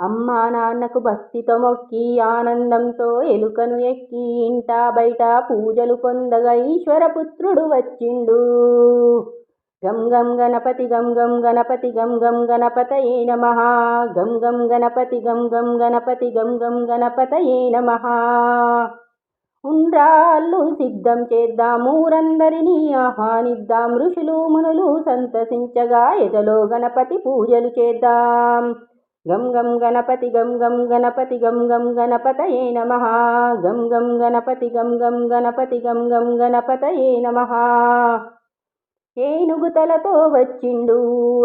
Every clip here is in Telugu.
అమ్మా నాన్నకు భక్తితో మొక్కి ఆనందంతో ఎలుకను ఎక్కి ఇంటా బయట పూజలు పొందగా ఈశ్వరపుత్రుడు వచ్చిండు. గం గం గణపతి గం గం గణపతి గం గం గణపతయే నమ. గం గం గణపతి గం గం గణపతి గం గం గణపతయే నమ. ఉండ్రాళ్ళు సిద్ధం చేద్దాం ఊరందరినీ ఆహ్వానిద్దాం ఋషులు మునులు సంతసించగా ఎదలో గణపతి పూజలు చేద్దాం. గం గం గణపతి గం గం గణపతి గం గం గణపతయే నమ. గం గం గణపతి గం గం గణపతి గం గం గణపతయే నమ. ఏనుగుతలతో వచ్చిండు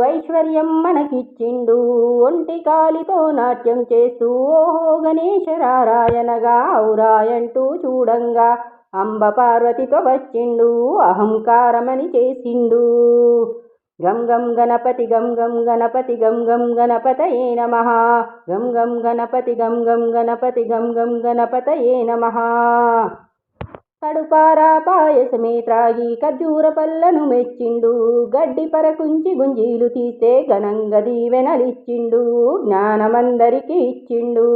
ఐశ్వర్యం మనకిచ్చిండు ఒంటి కాలితో నాట్యం చేస్తూ ఓహో గణేశరారాయణగా ఔరాయంటూ చూడంగా అంబ పార్వతితో వచ్చిండు అహంకారమని చేసిండు. గం గం గణపతి గం గం గణపతి గం గం గణపతయే నమ. గం గం గణపతి గం గం గణపతి గం గం గణపతయే నమ. కడుపారా పాయసమే త్రాగి ఖర్జూర పళ్ళను మెచ్చిండు. గడ్డి పరకుంచి గుంజీలు తీస్తే ఘనంగా దీవెనలిచ్చిండు. జ్ఞానమందరికి ఇచ్చిండు.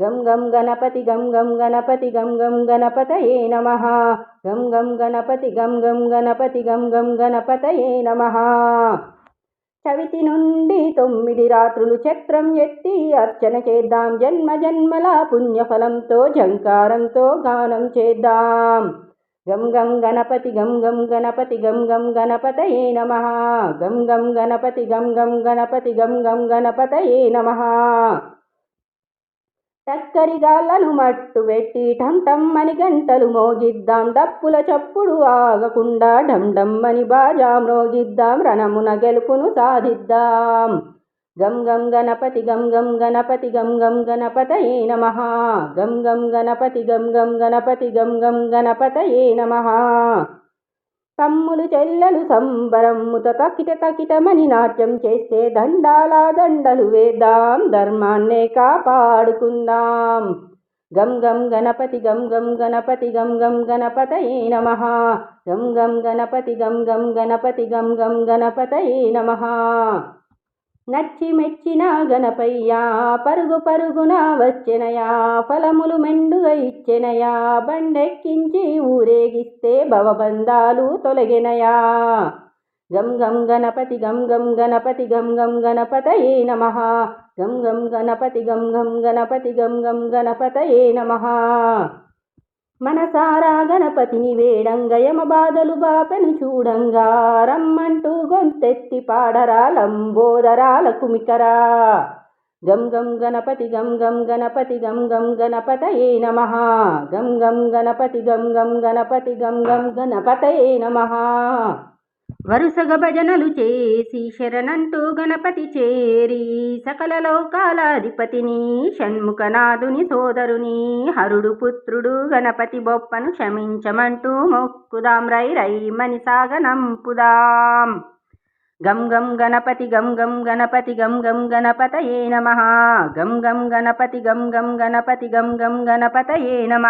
గం గం గణపతి గం గం గణపతి గం గం గణపతయే నమ గం గం గణపతి గం గం గణపతి గం గం గణపతయే నమ చవితి నుండి తొమ్మిది రాత్రులు చక్రం ఎత్తి అర్చన చేద్దాం జన్మ జన్మల పుణ్యఫలంతో జంకారంతో గానం చేద్దాం గం గం గణపతి గం గం గణపతి గం గం గణపతయే నమ గం గం గణపతి గం గం గణపతి గం గం గణపతయే నమ టక్కరిగాళ్ళను మట్టు పెట్టి ఠం గంటలు మోగిద్దాం. డప్పుల చప్పుడు ఆగకుండా ఢం ఢం బాజా మ్రోగిద్దాం. రణమున గెలుపును సాధిద్దాం. గం గం గణపతి గం గం గణపతి గం గం గణపతయే నమ. గం గం గణపతి గం గం గణపతి గం గం గణపతయే నమ. తమ్ములు చెల్లెలు సంబరమ్ముత తకిట తకిటమని నాట్యం చేస్తే దండాల దండలు వేద్దాం ధర్మాన్నే కాపాడుకుందాం. గం గం గణపతి గం గం గణపతి గం గం గణపతయే నమ. గం గం గణపతి గం గం గణపతి గం గం గణపతయే నమ. నచ్చి మెచ్చిన గణపయ్యా పరుగు పరుగున వచ్చెనయా ఫలములు మెండుగా ఇచ్చెనయా బండెక్కించి ఊరేగిస్తే భవబంధాలు తొలగినయా. గం గం గణపతి గం గం గణపతి గం గం గణపతయే నమ. గం గం గణపతి గం గం గణపతి గం గం గణపతయే నమ. మనసారా గణపతిని వేడంగా యమ బాధలు బాపెను చూడంగా. రమ్మంటూ గొంతెత్తి పాడరా లంబోదరాల కుమికరా గం గం గణపతి గం గం గణపతి గం గం గణపతయే నమ. గం గం గణపతి గం గం గణపతి గం గం గణపతయే నమ. వరుసగా భజనలు చేసి శరణంటూ గణపతి చేరి సకల లోకాలాధిపతిని షణ్ముఖనాథుని సోదరుని హరుడు పుత్రుడు గణపతి బొప్పను క్షమించమంటూ మొక్కుదాం. రై రై మని సాగనంపుదాం గం గం గణపతి గం గం గణపతి గం గం గణపతయే నమ. గం గం గణపతి గం గం గణపతి గం గం గణపతయే నమ.